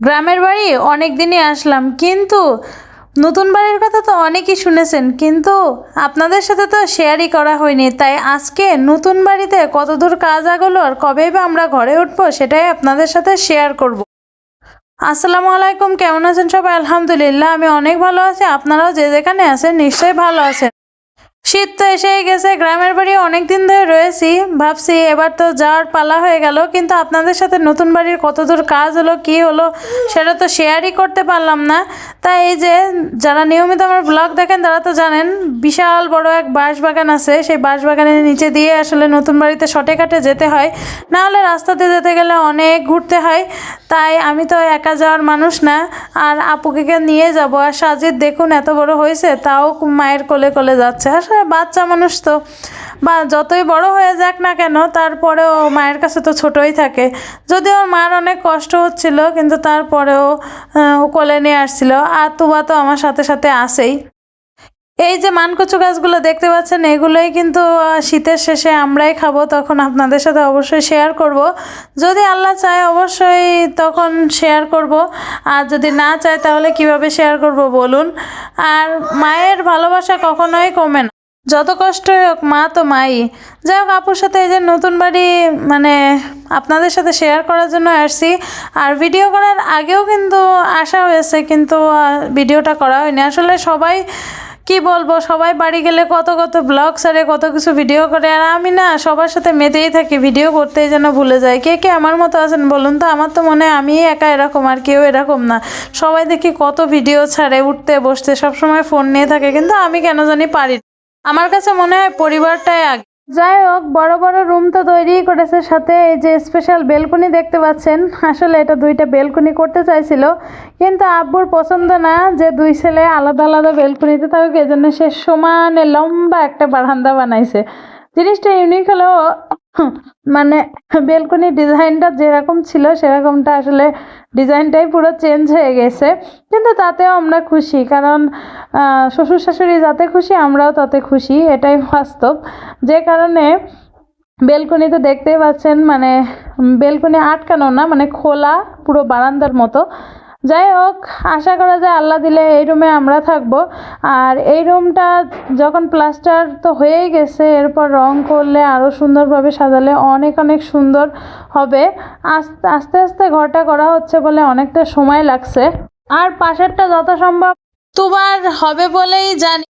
গ্রামের বাড়ি অনেক দিনই আসলাম, কিন্তু নতুন বাড়ির কথা তো অনেকই শুনেছেন, কিন্তু আপনাদের সাথে তো শেয়ারই করা হয়নি। তাই আজকে নতুন বাড়িতে কতদূর কাজ আগলো আর কবে বা আমরা ঘরে উঠবো সেটাই আপনাদের সাথে শেয়ার করব। আসসালামু আলাইকুম, কেমন আছেন সবাই? আলহামদুলিল্লাহ, আমি অনেক ভালো আছি। আপনারাও যে যেখানে আছেন নিশ্চয়ই ভালো আছেন। শীত তো এসেই গেছে, গ্রামের বাড়ি অনেক দিন ধরে রয়েছি। ভাবছি এবার তো যাওয়ার পালা হয়ে গেল, কিন্তু আপনাদের সাথে নতুন বাড়ির কতদূর কাজ হলো, কি হলো, সেটা তো শেয়ারই করতে পারলাম না। তাই এই যে যারা নিয়মিত আমার ব্লগ দেখেন, তারা তো জানেন, বিশাল বড় এক বাঁশ বাগান আছে। সেই বাঁশ বাগানের নিচে দিয়ে আসলে নতুন বাড়িতে শটে কাটে যেতে হয়। না হলে রাস্তাতে যেতে গেলে অনেক ঘুরতে হয়। তাই আমি তো একা যাওয়ার মানুষ না, আর আপুকে নিয়ে যাব। আর সাজিদ দেখুন, এত বড় হয়েছে, তাও মায়ের কোলে কোলে যাচ্ছে। আসলে বাচ্চা মানুষ তো, বা যতই বড় হয়ে যাক না কেন, তারপরেও মায়ের কাছে তো ছোটই থাকে। যদিও মার অনেক কষ্ট হচ্ছিল, কিন্তু তারপরেও কোলে নিয়ে আসছিল। আর তুবা তো আমার সাথে সাথে আসেই। এই যে মানকচু গাছগুলো দেখতে পাচ্ছেন, এগুলোই কিন্তু শীতের শেষে আমরাই খাব, তখন আপনাদের সাথে অবশ্যই শেয়ার করব। যদি আল্লাহ চায়, অবশ্যই তখন শেয়ার করব। আর যদি না চায়, তাহলে কীভাবে শেয়ার করব বলুন। আর মায়ের ভালোবাসা কখনোই কমে না। যত কষ্টই হোক, মা তো মাই। যাই হোক, আপুর সাথে এই যে নতুন বাড়ি মানে আপনাদের সাথে শেয়ার করার জন্য আসছি। আর ভিডিও করার আগেও কিন্তু আসা হয়েছে, কিন্তু ভিডিওটা করা হয়নি। আসলে সবাই কি বলব, সবাই বাড়ি গেলে কত কত ব্লগ সারে কত কিছু ভিডিও করে। আর আমি না, সবার সাথে মেতেই থাকি ভিডিও করতেই যেন ভুলে যায় কে কে আমার মতো আছেন বলুন তো? আমার তো মনে আমিই একা এরকম, আর কেউ এরকম না। সবাই দেখি কত ভিডিও ছাড়ে, উঠতে, বসতে, সবসময় ফোন নিয়ে থাকে, কিন্তু আমি কেন জানি পারি। আমার কাছে মনে হয় পরিবারটাই আগে। যাই হোক, বড় বড় রুম তো তৈরি করেছে, সাথে এই যে স্পেশাল বেলকনি দেখতে পাচ্ছেন, আসলে এটা দুইটা বেলকনি করতে চাইছিল, কিন্তু আব্বুর পছন্দ না যে দুই ছেলে আলাদা আলাদা বেলকনিতে থাকুক এই জন্য সে সমানে লম্বা একটা বারান্দা বানাইছে। জিনিসটা ইউনিক হলেও মানে বেলকনির ডিজাইনটা যেরকম ছিল, সেরকমটা আসলে ডিজাইনটাই পুরো চেঞ্জ হয়ে গেছে। কিন্তু তাতেও আমরা খুশি, কারণ শ্বশুর শাশুড়ি যাতে খুশি, আমরাও তাতে খুশি, এটাই বাস্তব। যে কারণে বেলকনি তো দেখতেই পাচ্ছেন মানে বেলকনি আটকানো না মানে খোলা, পুরো বারান্দার মতো। যাই হোক, আশা করা যায় আল্লাহ দিলে এই রুমে আমরা থাকব। আর এই রুমটা যখন প্লাস্টার তো হয়েই গেছে, এরপর রং করলে আরও সুন্দরভাবে সাজালে অনেক অনেক সুন্দর হবে। আস্তে আস্তে আস্তে ঘরটা করা হচ্ছে বলে অনেকটা সময় লাগছে। আর পাশেরটা যত সম্ভব তোমার হবে বলেই জানি।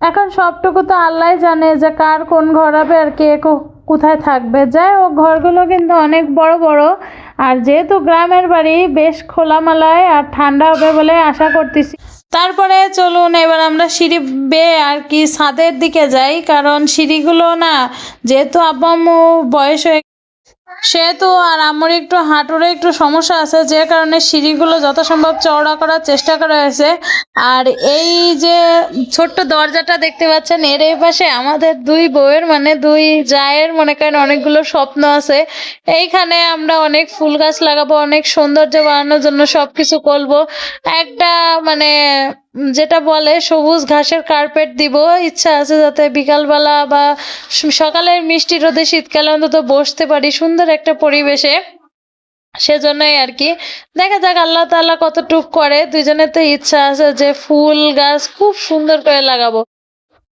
এখন সবটুকু তো আল্লাহ জানে যে কার কোন ঘর হবে আর কে কো- কোথায় থাকবে? যাই হোক, ঘরগুলো কিন্তু অনেক বড় বড়। আর যেহেতু গ্রামের বাড়ি, বেশ খোলামেলায় আর ঠান্ডা হবে বলে আশা করতেছি। তারপরে চলুন, এবার আমরা সিঁড়ি বেয়ে আর কি ছাদের দিকে যাই। কারণ সিঁড়িগুলো না, যেহেতু আব্বাম্মু বয়স হয়ে সেহেতু আর আমার একটু হাঁটুরে একটু সমস্যা আছে, যে কারণে সিঁড়িগুলো যত সম্ভব চওড়া করার চেষ্টা করা হয়েছে। আর এই যে ছোট্ট দরজাটা দেখতে পাচ্ছেন, এর এই পাশে আমাদের দুই বউয়ের মানে দুই জায়ের মনে করেন অনেকগুলো স্বপ্ন আছে। এইখানে আমরা অনেক ফুল গাছ লাগাবো, অনেক সৌন্দর্য বাড়ানোর জন্য সব কিছু করব। একটা মানে যেটা বলে, সবুজ ঘাসের কার্পেট দিব, ইচ্ছা আছে যাতে বিকালবেলা বা সকালের মিষ্টি রোদে শীতকালে অন্তত বসতে পারি সুন্দর একটা পরিবেশে। সেজন্যই আর কি। দেখা যাক আল্লাহ তাল্লাহ কতটুক করে দুজনের তো ইচ্ছা আছে যে ফুল গাছ খুব সুন্দর করে লাগাবো।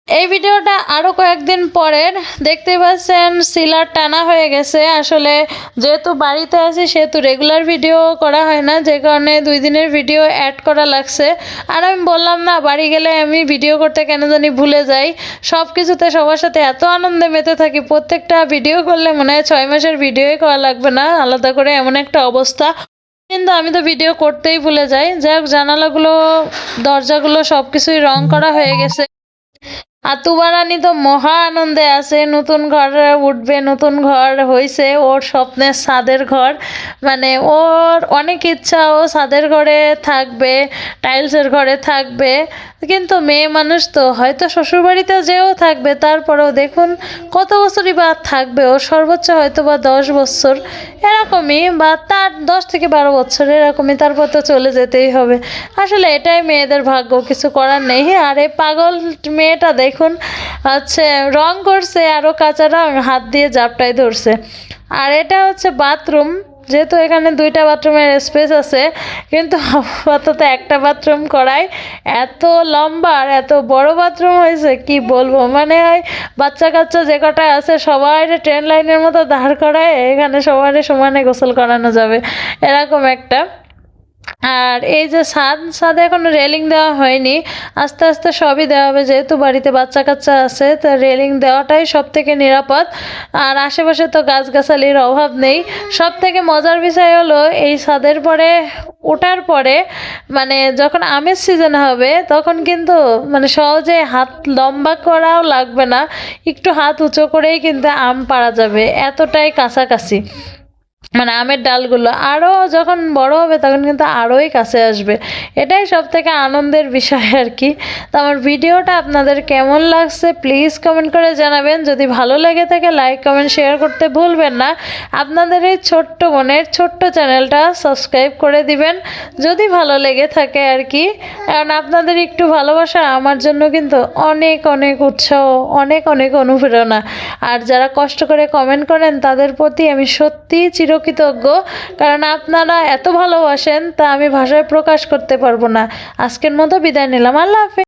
এই ভিডিওটা আরও কয়েকদিন পরের। দেখতে পাচ্ছেন সিলার টানা হয়ে গেছে। আসলে যেহেতু বাড়িতে আছি, সেহেতু রেগুলার ভিডিও করা হয় না, যে কারণে দুই দিনের ভিডিও অ্যাড করা লাগছে। আর আমি বললাম, না, বাড়ি গেলে আমি ভিডিও করতে কেন জানি ভুলে যাই। সব কিছুতে সবার সাথে এত আনন্দে মেতে থাকি, প্রত্যেকটা ভিডিও করলে মনে হয় ছয় মাসের ভিডিওই করা লাগবে না, আলাদা করে এমন একটা অবস্থা। কিন্তু আমি তো ভিডিও করতেই ভুলে যাই। যাই হোক, জানালাগুলো, দরজাগুলো সব কিছুই রং করা হয়ে গেছে। আর তুবারানি তো মহা আনন্দে আছে, নতুন ঘরে উঠবে, নতুন ঘর হয়েছে ওর স্বপ্নের ছাদের ঘর। মানে ওর অনেক ইচ্ছা, ও ছাদের ঘরে থাকবে, টাইলসের ঘরে থাকবে। কিন্তু মেয়ে মানুষ তো, হয়তো শ্বশুরবাড়িতে যেও থাকবে, তারপরেও দেখুন কত বছরই বা থাকবে ও সর্বোচ্চ হয়তো বা দশ বছর। এরকমই বা তার দশ থেকে বারো বছর, এরকমই তারপর তো চলে যেতেই হবে। আসলে এটাই মেয়েদের ভাগ্য, কিছু করার নেই। আর এই পাগল মেয়েটা দেখুন, হচ্ছে রং করছে আরও কাঁচা রং, হাত দিয়ে জাপটাই ধরছে। আর এটা হচ্ছে বাথরুম, যেহেতু এখানে দুইটা বাথরুমের স্পেস আছে, কিন্তু আপাতত একটা বাথরুম করায় এত লম্বা আর এত বড় বাথরুম হয়েছে, কি বলব? মানে ওই বাচ্চা কাচ্চা যে কটা আছে, সবাই ট্রেন লাইনের মতো দাঁড় করায়, এখানে সবার সমানে গোসল করানো যাবে, এরকম একটা। আর এই যে ছাদ ছাদে এখনও রেলিং দেওয়া হয়নি। আস্তে আস্তে সবই দেওয়া হবে, যেহেতু বাড়িতে বাচ্চা কাচ্চা আছে, তো রেলিং দেওয়াটাই সব থেকে নিরাপদ। আর আশেপাশে তো গাছগাছালির অভাব নেই। সব থেকে মজার বিষয় হলো, এই ছাদের পরে, ওঠার পরে মানে যখন আমের সিজন হবে, তখন কিন্তু মানে সহজে হাত লম্বা করাও লাগবে না। একটু হাত উঁচু করেই কিন্তু আম পাড়া যাবে, এতটাই কাছাকাছি। মানে আমের ডালগুলো আরও যখন বড় হবে তখন কিন্তু আরোই কাছে আসবে। এটাই সব থেকে আনন্দের বিষয় আর কি। তো আমার ভিডিওটা আপনাদের কেমন লাগছে প্লিজ কমেন্ট করে জানাবেন। যদি ভালো লেগে থাকে লাইক কমেন্ট শেয়ার করতে ভুলবেন না। আপনাদের এই ছোট্ট বোনের ছোট্ট চ্যানেলটা সাবস্ক্রাইব করে দিবেন। যদি ভালো লেগে থাকে আর কি। কারণ আপনাদের একটু ভালোবাসা আমার জন্য কিন্তু অনেক অনেক উৎসাহ, অনেক অনেক অনুপ্রেরণা। আর যারা কষ্ট করে কমেন্ট করেন, তাদের প্রতি আমি সত্যিই চিরকৃতজ্ঞ কারণ আপনারা এত ভালোবাসেন, তা আমি ভাষায় প্রকাশ করতে পারব না। আজকের মতো বিদায় নিলাম। আল্লাহ হাফেজ।